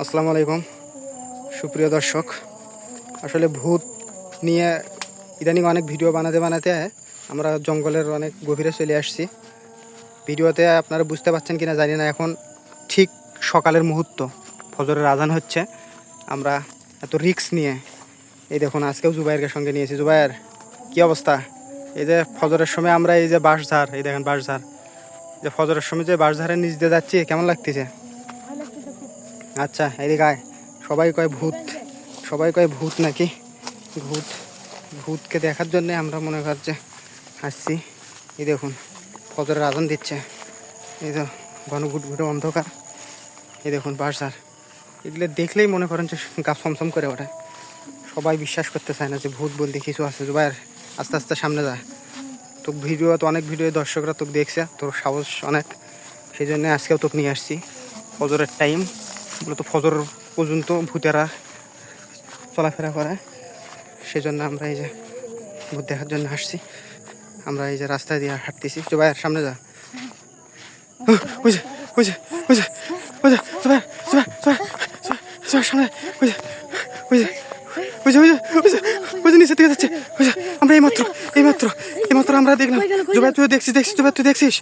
আসসালামু আলাইকুম সুপ্রিয় দর্শক, আসলে ভূত নিয়ে ইদানিং অনেক ভিডিও বানাতে বানাতে আমরা জঙ্গলের অনেক গভীরে চলে আসছি। ভিডিওতে আপনারা বুঝতে পারছেন কিনা জানি না, এখন ঠিক সকালের মুহূর্ত। ফজরের আজান হচ্ছে। আমরা এত রিক্স নিয়ে, এই দেখুন, আজকেও জুবাইরকে সঙ্গে নিয়েছি। জুবাইর, কি অবস্থা? এই যে ফজরের সময় আমরা এই যে বাঁশঝাড়, এই দেখেন বাঁশঝাড়, যে ফজরের সময় যে বাঁশঝাড়ের নিচ দিয়ে যাচ্ছি, কেমন লাগতেছে? আচ্ছা এদিকে আয়। সবাই কয় ভূত, সবাই কয় ভূত নাকি? ভূত, ভূতকে দেখার জন্যে আমরা মনে কর যে আসছি। এই দেখুন, ফজরের আজান দিচ্ছে। এই তো ঘন ঘুটঘুটে অন্ধকার। এই দেখুন বাসার এগুলো দেখলেই মনে করেন যে গা সমসম করে ওঠে। সবাই বিশ্বাস করতে চায় না যে ভূত বলতে কিছু আছে। জুবাইর আস্তে আস্তে সামনে যায় তো ভিডিও তো অনেক ভিডিও দর্শকরা তোকে দেখছে তোর সাহস অনেক। সেই জন্য আজকেও তোকে নিয়ে আসছি। ফজরের টাইম মূলত ফজর পর্যন্ত ভূতেরা চলাফেরা করে। সেজন্য আমরা এই যে ভূত দেখার জন্য আসছি। আমরা এই যে রাস্তায় দিয়ে হাঁটতেছি। জুবাইর সামনে যা। বুঝে বুঝে ওই চল সামনে ওই ওই ওই যে ওই যে ওই যে ওই যে নিচের দিকে যাচ্ছে। ওই যে আমরা এইমাত্র এইমাত্র এইমাত্র আমরা দেখলাম। জুবাই তুই দেখছিস দেখছিস জুবাই তুই দেখছিস?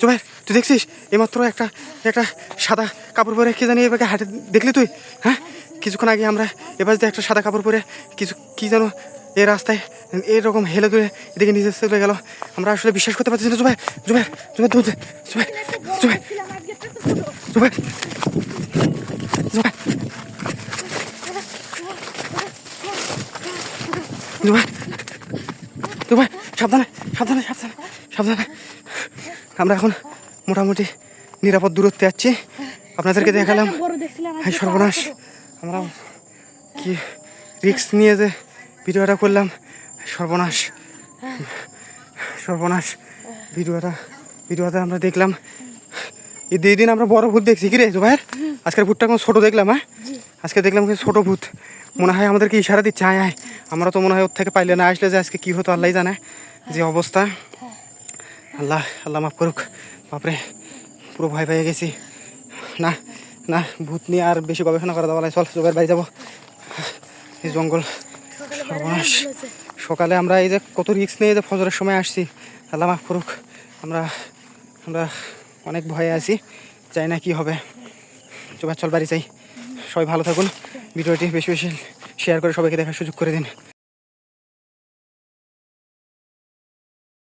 জুবাই তুই দেখছিস? এইমাত্র একটা একটা সাদা কাপড় পরে কে জানি এবারে হাটে দেখলি তুই? হ্যাঁ? কিছুক্ষণ আগে আমরা এবার যে একটা সাদা কাপড় পরে কিছু কি যেন এই রাস্তায় এরকম হেলে দুলে এদিকে নিজে চলে গেল। আমরা আসলে বিশ্বাস করতে পারছি না জুবাই জুবাই জুবাই জুবাই জুবাই জুবাই জুবাই জুবাই সাবধানে সাবধানে সাবধানে সাবধানে। আমরা এখন মোটামুটি নিরাপদ দূরত্বে যাচ্ছি আপনাদেরকে দেখালাম। হ্যাঁ সর্বনাশ। আমরা কি রিক্স নিয়ে যে ভিডিওটা করলাম। সর্বনাশ। সর্বনাশ। ভিডিওটা ভিডিওতে আমরা দেখলাম। এই দুই দিন আমরা বড় ভূত দেখছি। কি রে জুবাইর আজকের ভূতটা কোনো ছোটো দেখলাম হ্যাঁ? আজকে দেখলাম ছোট ভূত। মনে হয় আমাদেরকে ইশারা দিচ্ছে, আয় আয়। আমরা তো মনে হয় ওর থেকে পাইলে না আসলে যে আজকে কী হতো আল্লাহ জানে যে অবস্থা। আল্লাহ আল্লাহ মাফ করুক। বাপরে, পুরো ভয় পেয়ে গেছি। না না, ভূত নিয়ে আর বেশি গবেষণা করা দেওয়া চল জোগাড় বাড়ি যাব। এই জঙ্গল, সর্বনাশ। সকালে আমরা এই যে কত রিস্ক নিয়ে যে ফজরের সময় আসছি। আল্লাহ মাফ করুক। আমরা আমরা অনেক ভয়ে আছি। চাই না কি হবে। চল চল বাড়ি চাই সবাই ভালো থাকুন। ভিডিওটি বেশি বেশি শেয়ার করে সবাইকে দেখার সুযোগ করে দিন।